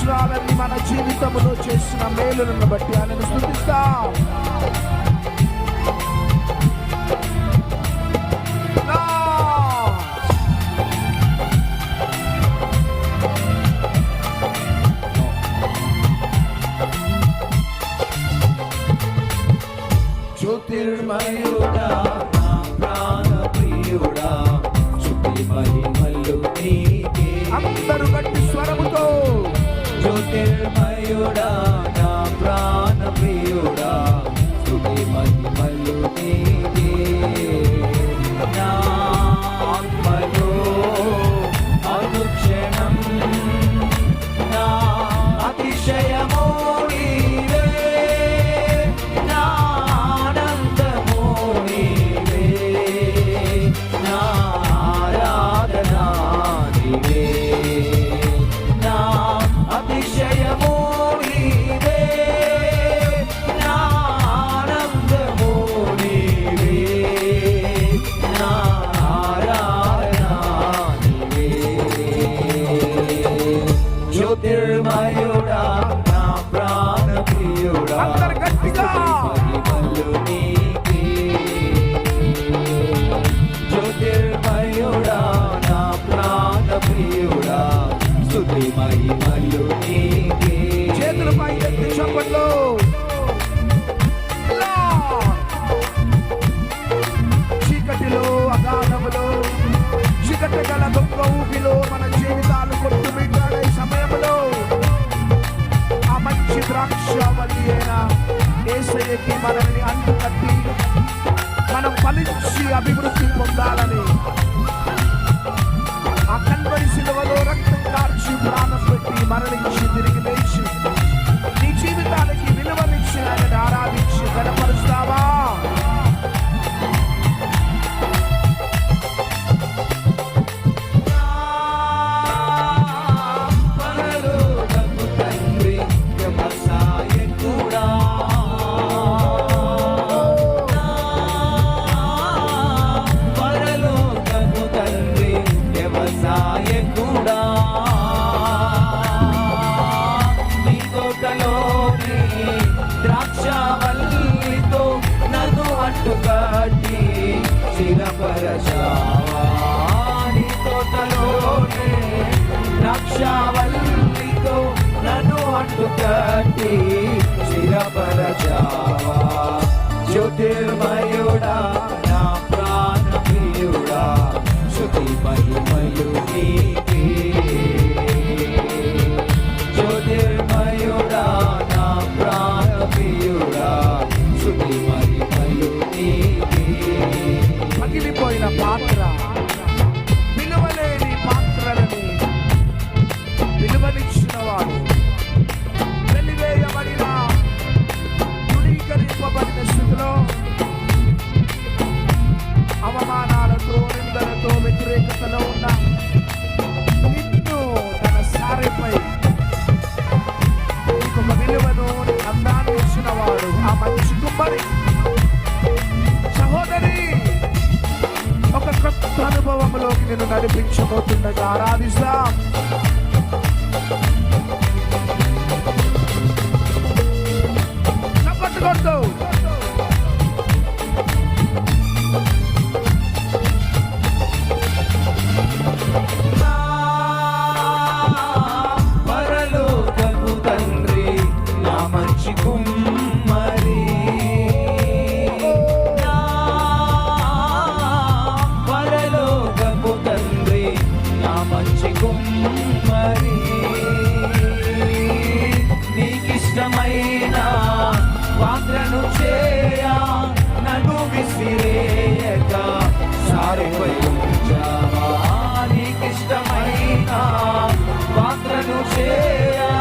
సంవత్సరాలన్నీ మన జీవితంలో చేసిన మేలులను బట్టి ఆయనను స్థుతిస్తాం. జ్యోతిర్మయు My ini రక్షావల్లితో నన్ను అడ్డుకట్టి చిరపరచావా జ్యోతిర్మయ నిన్ను నడిపించబోతుండగా ఆరాధిస్తాం. చప్పట్లు పరలోకపు తండ్రి నా మంచి కుమ్మ గుమ్మరి. నీకిష్టమైన పాత్రను చేయా నన్ను విసిరేయక. సారిపై ఉంచావా నీకిష్టమైన పాత్రను చేయా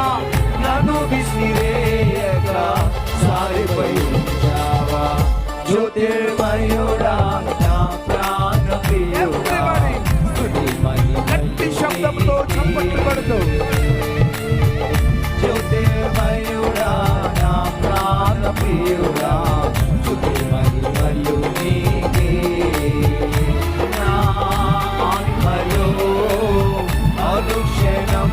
నన్ను విసిరేయక. సారిపై ఉంచావా జ్యోతిర్మయుడా ప్రాణ ప్రియుడా శబ్దంతో చప్పట్లు పడుతూ జ్యోతిర్మయుడా నా ప్రాణ ప్రియుడా స్థుతి మహిమలు నీకే నా ఆత్మలో అనుక్షణం